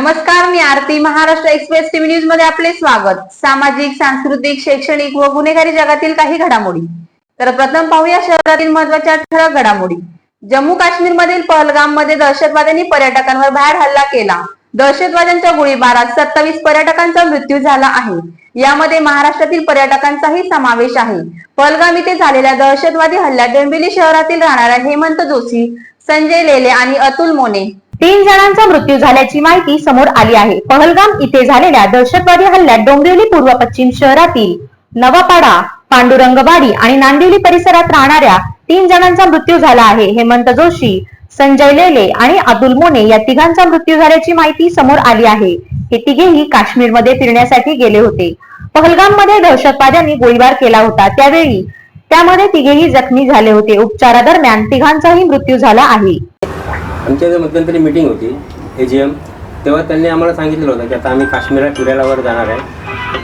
नमस्कार मी Aarti Maharashtra express TV न्यूजमध्ये आपले स्वागत. सामाजिक सांस्कृतिक शैक्षणिक व गुन्हेगारी जगातील काही घडामोडी. तर प्रथम पाहूया शहरातील महत्त्वाच्या ठळक घडामोडी. जम्मू काश्मीर मधील पहलगाममध्ये दहशतवाद्यांनी पर्यटकांवर बाहेर हल्ला केला. दहशतवाद्यांच्या गोळीबारात सत्तावीस पर्यटकांचा मृत्यू झाला आहे. यामध्ये महाराष्ट्रातील पर्यटकांचाही समावेश आहे. पहलगाम इथे झालेल्या दहशतवादी हल्ल्यात डोंबिवली शहरातील राहणाऱ्या हेमंत जोशी संजय लेले आणि अतुल मोने तीन जणांचा मृत्यू झाल्याची माहिती समोर आली आहे. पहलगाम इथे झालेल्या दहशतवादी हल्ल्यात डोंबिवली पूर्व पश्चिम शहरातील नवापाडा पांडुरंगवाडी आणि नांदिवली परिसरात राहणाऱ्या तीन जणांचा मृत्यू झाला आहे. हेमंत जोशी संजय लेले आणि अतुल मोने या तिघांचा मृत्यू झाल्याची माहिती समोर आली आहे. हे तिघेही काश्मीरमध्ये फिरण्यासाठी गेले होते. पहलगाममध्ये दहशतवाद्यांनी गोळीबार केला होता. त्यावेळी त्यामध्ये तिघेही जखमी झाले होते. उपचारादरम्यान तिघांचाही मृत्यू झाला आहे. आमच्या इथे मध्यंतरी मीटिंग होती ए जी एम तेव्हा त्यांनी आम्हाला सांगितलं होतं की आता आम्ही काश्मीरला फिरायलावर जाणार आहे.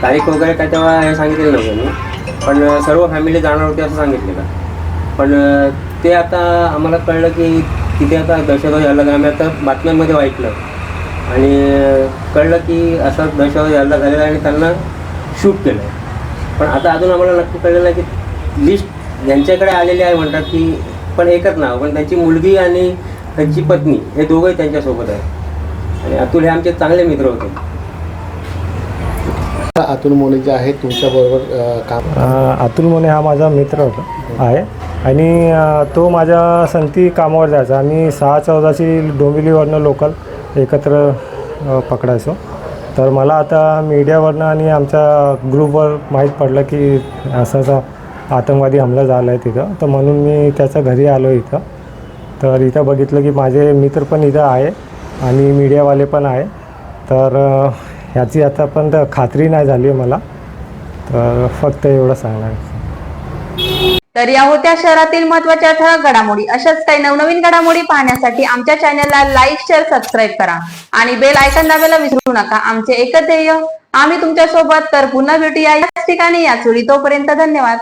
तारीख वगैरे काय तेव्हा हे सांगितलेलं नव्हतं मी पण सर्व फॅमिली जाणार होती असं सांगितलेलं. पण ते आता आम्हाला कळलं की तिथे आता दहशतवादी हल्ला झाला. आम्ही आता बातम्यांमध्ये ऐकलं. आणि कळलं की असा दहशतवादी हल्ला झालेला आहे आणि त्यांना शूट केलं पण आता अजून आम्हाला नक्की कळलेलं आहे की लिस्ट ज्यांच्याकडे आलेली आहे म्हणतात की पण एकच नाव. पण त्यांची मुलगी आणि त्यांची पत्नी हे दोघंही त्यांच्यासोबत आहेत. आणि अतुल हे आमचे चांगले मित्र होते. अतुल मोने जे आहेत तुमच्याबरोबर काम अतुल मोने हा माझा मित्र होता आहे. आणि तो माझ्या संगती कामावर जायचा. आम्ही सहा चौदाची डोंबिवलीवरनं लोकल एकत्र पकडायचो. तर मला आता मीडियावरनं आणि आमच्या ग्रुपवर माहीत पडलं की असं असं आतंकवादी हमला झाला आहे तिथं. तर म्हणून मी त्याच्या घरी आलो इथं. तर इथं बघितलं की माझे मित्र पण इथं आहे आणि मीडियावाले पण आहे. तर ह्याची आता पण खात्री नाही झाली आहे मला. तर फक्त एवढं सांगणार तर या होत्या शहरातील महत्त्वाच्या ठळक घडामोडी. अशाच काही नवनवीन घडामोडी पाहण्यासाठी आमच्या चॅनलला लाईक शेअर सबस्क्राईब करा. आणि बेल आयकॉन दाबायला विसरू नका. आमचे एकच ध्येय आम्ही तुमच्यासोबत तर पुन्हा भेटूया. याच ठिकाणी याच वेळी तोपर्यंत धन्यवाद.